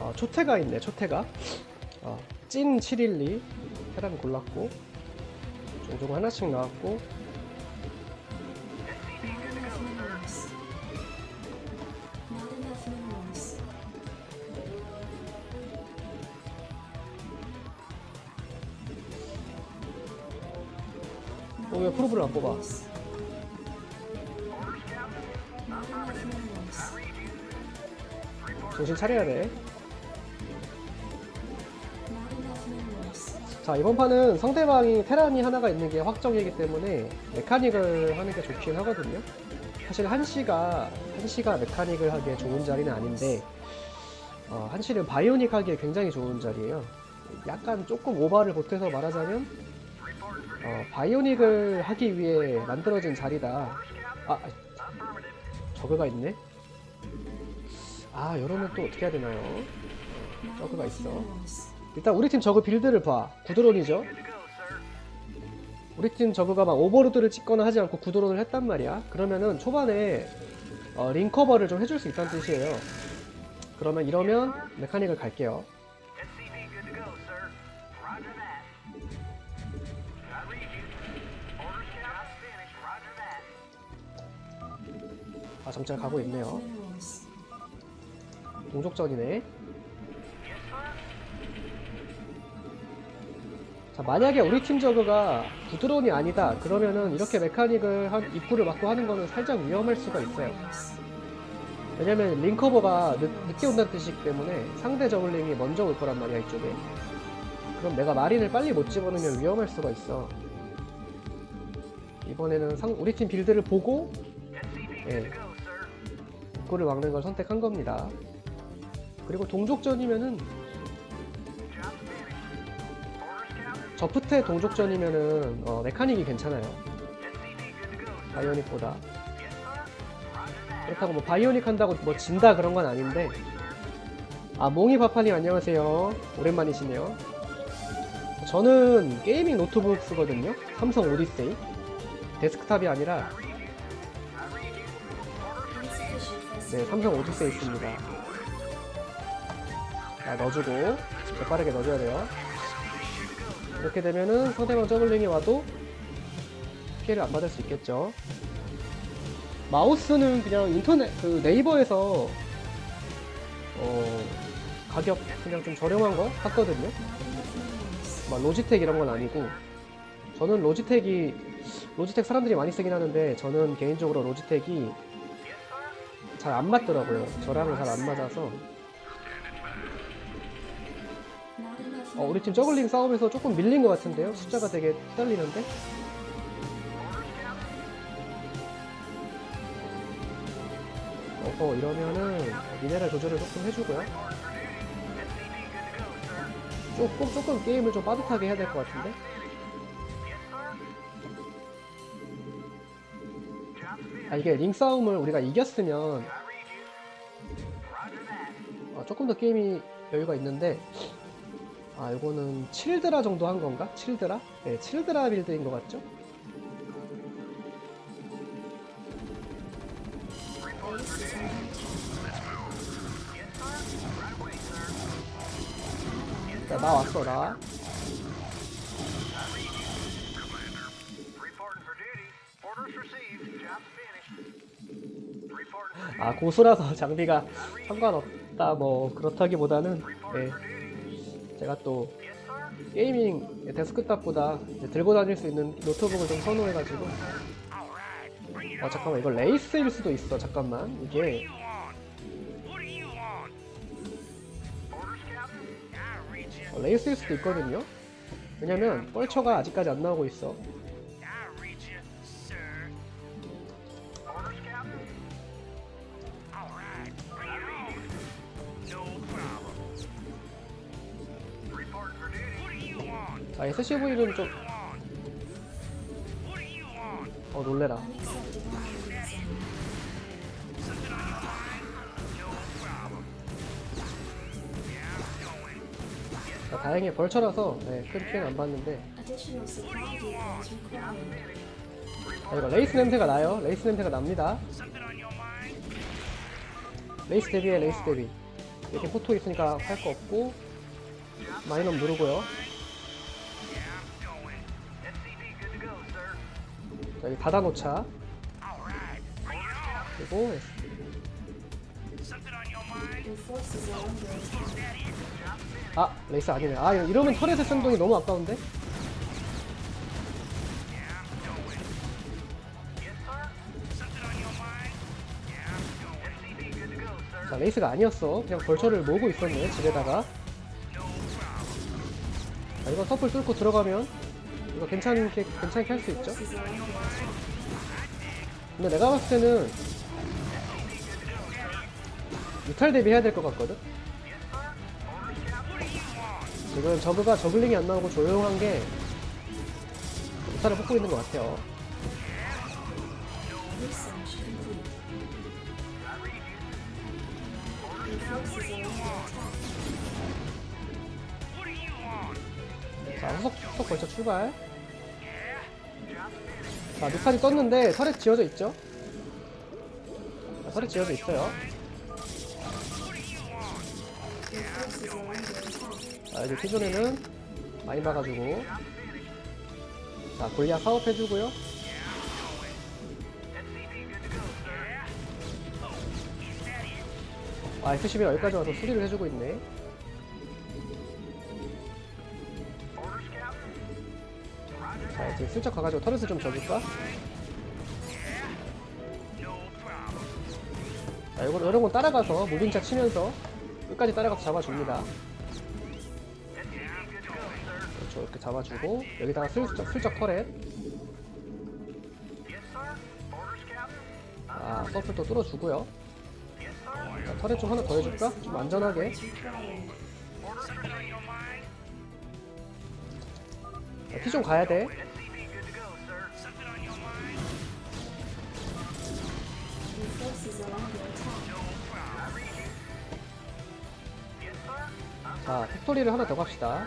어, 초태가 있네 초태가 어, 찐 712 테란 골랐고 종종 하나씩 나왔고. 어, 왜 프로브를 안 뽑아 정신 차려야 돼. 자 이번 판은 상대방이 테란이 하나가 있는 게 확정이기 때문에 메카닉을 하는 게 좋긴 하거든요. 사실 한시가 한시가 메카닉을 하기에 좋은 자리는 아닌데 어, 한시는 바이오닉 하기에 굉장히 좋은 자리예요. 약간 조금 오버를 보태서 말하자면 어, 바이오닉을 하기 위해 만들어진 자리다. 아 저거가 있네. 아 여러분 또 어떻게 해야 되나요? 저거가 enough 있어. 일단 우리 팀 저그 빌드를 봐. 구드론이죠. 우리 팀 저그가 막 오버로드를 찍거나 하지 않고 구드론을 했단 말이야. 그러면은 초반에 어, 링커버를 좀 해줄 수 있다는 뜻이에요. 그러면 이러면 메카닉을 갈게요. 아 정찰 가고 있네요. Sir. 자 만약에 우리 팀 저그가 구드론이 아니다. 그러면은 이렇게 메카닉을 한 입구를 막고 하는 거는 살짝 위험할 수가 있어요. 왜냐면 링커버가 늦, 늦게 온다는 뜻이기 때문에 상대 저글링이 먼저 올 거란 말이야 이쪽에 그럼 내가 마린을 빨리 못 집어넣으면 위험할 수가 있어 이번에는 상, 우리 팀 빌드를 보고 예. 입구를 막는 걸 선택한 겁니다 그리고 동족전이면은. 저프테 동족전이면은 어, 메카닉이 괜찮아요. 바이오닉보다. 그렇다고 뭐 바이오닉 한다고 뭐 진다 그런 건 아닌데 아 몽이 파파님 안녕하세요 오랜만이시네요 저는 게이밍 노트북 쓰거든요 삼성 오디세이 데스크탑이 아니라 네 삼성 오디세이 있습니다 자 넣어주고 빠르게 넣어줘야 돼요. 이렇게 되면은 상대방 저글링이 와도 피해를 안 받을 수 있겠죠. 마우스는 그냥 인터넷 그 네이버에서 어 가격 그냥 좀 저렴한 거 샀거든요. 막 로지텍 이런 건 아니고. 저는 로지텍이 로지텍 사람들이 많이 쓰긴 하는데 저는 개인적으로 로지텍이 잘 안 맞더라고요. 저랑은 잘 안 맞아서 어, 우리 팀 저글링 싸움에서 조금 밀린 것 같은데요? 숫자가 되게 후달리는데? 어허 이러면은 미네랄 조절을 조금 해주고요. 조금 조금 게임을 좀 빠듯하게 해야 될 것 같은데? 아 이게 링 싸움을 우리가 이겼으면 어, 조금 더 게임이 여유가 있는데 아 이거는 7드라 정도 한 건가? 7드라? 네 7드라 빌드인 것 같죠? 자, 나 왔어 나. 아 고수라서 장비가 상관없다 뭐 그렇다기보다는 네, 제가 또. 게이밍 데스크탑보다 들고 다닐 수 있는 노트북을 좀 선호해가지고 어 잠깐만 이거 레이스일 수도 있어 잠깐만 이게. 어, 레이스일 수도 있거든요 왜냐면 뻘처가 아직까지 안 나오고 있어 자 SCV는 좀? 어 놀래라. 자, 다행히 벌처라서 네, 큰 피해는 안 봤는데. 아, 이거 레이스 냄새가 나요 레이스 냄새가 납니다? 레이스 대비해 레이스 대비 이렇게 포토 있으니까 할 거 없고 마이넘 누르고요 여기 닫아놓자 그리고. 아 레이스 아니네 아 이러- 이러면 터렛의 sen동이 너무 아까운데. 자 레이스가 아니었어 그냥 벌처를 모으고 있었네 집에다가 자 이거 서플 뚫고 들어가면 이거 괜찮게 괜찮게 할 수 있죠. 근데 내가 봤을 때는 유탈 대비해야 될 것 같거든 지금 저그가 저글링이 안 나오고 조용한 게 유탈을 뽑고 있는 것 같아요. 자 후속 후속 벌써 출발 자 유탈이 떴는데 터렛 지어져 있죠? 자, 터렛 지어져 있어요. 자 이제 기존에는 많이 봐가지고. 자 골리앗 사업해주고요. 아 SCB 가 여기까지 와서 수리를 해주고 있네 자 이제 슬쩍 가가지고 터렛을 좀 줘줄까? 자 이런 거 따라가서 무빙차 치면서 끝까지 따라가서 잡아줍니다 그렇죠 이렇게 잡아주고 여기다가 슬쩍 슬쩍 터렛 아 서플 또 뚫어주고요 자, 터렛 좀 하나 더 해줄까? 좀 안전하게 Required. 피좀 가야 돼 자, 팩토리를 하나 더 갑시다.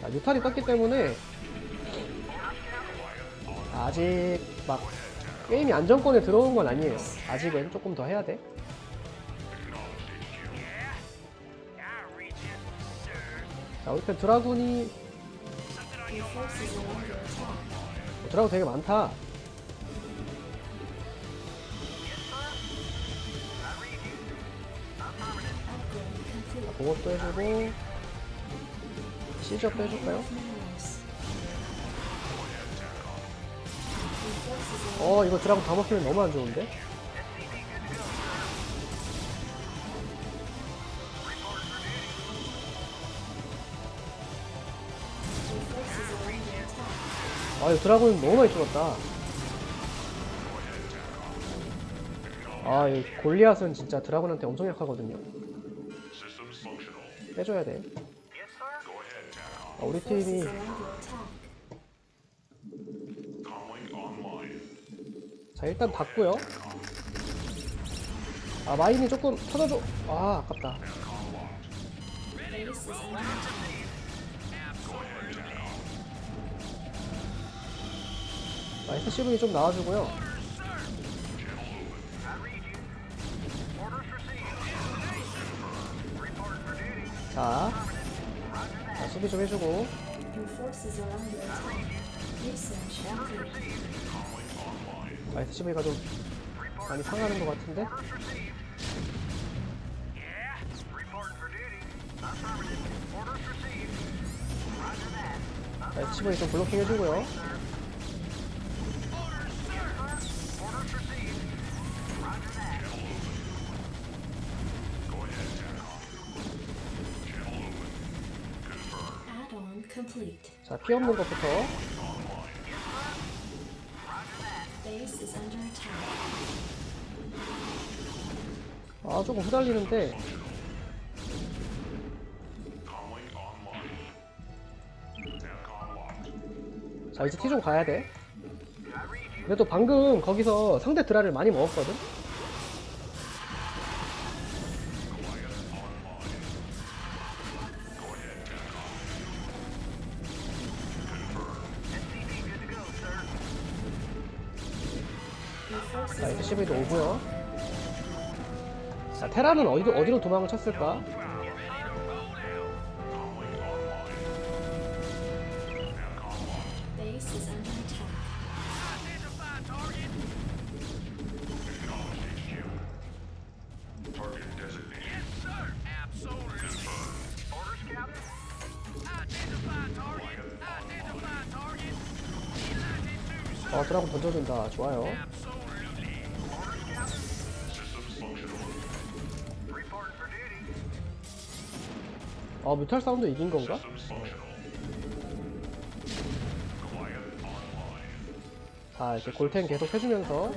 자, 유탈이 떴기 때문에 아직 막 게임이 안정권에 들어온 건 아니에요. 아직은 조금 더 해야 돼. 자, 우리 편 드라군이 attack. 드라군 되게 많다. 공업도 해주고 forces are 어, 이거 드라군 다 먹히면 너무 안 좋은데? 아, 이 드라군 너무 많이 죽었다. 아, 이 골리앗은 진짜 드라군한테 엄청 약하거든요. 빼줘야 돼. 아, 우리 팀이. 자 일단 닫고요. 아 마인이 조금 터져줘. 아 아깝다. 자 SCV 좀 나와주고요. 자, 자 수비 좀 해주고. 자 SCV가 좀 많이 상하는 것 같은데. 자 SCV 좀 블로킹 해주고요. Complete. 자피 없는 것부터. Base is under attack. 아 조금 후달리는데. 자 이제 티좀 가야 돼. 그래도 방금 거기서 상대 드라를 많이 먹었거든. 자 12도 오고요. 자, 테라는 어디로, 어디로 도망을 쳤을까? 어, 드라곤 던져준다. 좋아요. 어, 뮤탈 사운드 이긴 건가? 아, 이렇게 골텐 계속 해주면서.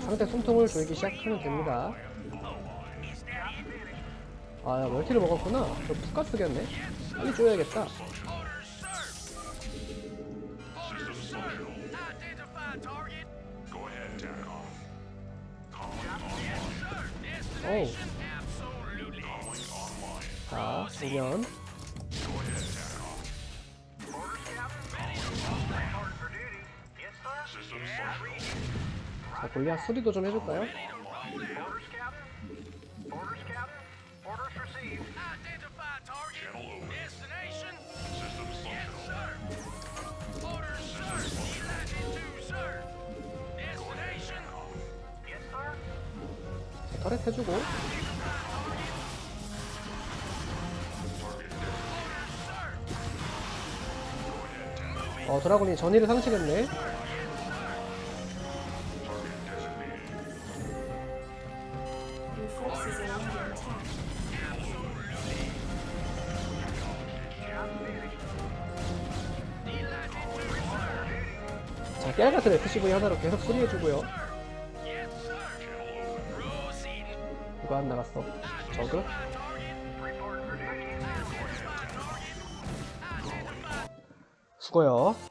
상대 숨통을 조이기 시작하면 됩니다. 아, 야, 멀티를 먹었구나. 저 푸가 쓰겠네. 빨리 줘야겠다. 어우. You. 자, 골리앗 수리도 좀 해줄까요? Captain. Orders 어, 드라곤이 전의를 상실했네. 자, 깨알 같은 FCV 하나로 계속. Proceeding. 누가 안 나갔어? 저그? 수고요.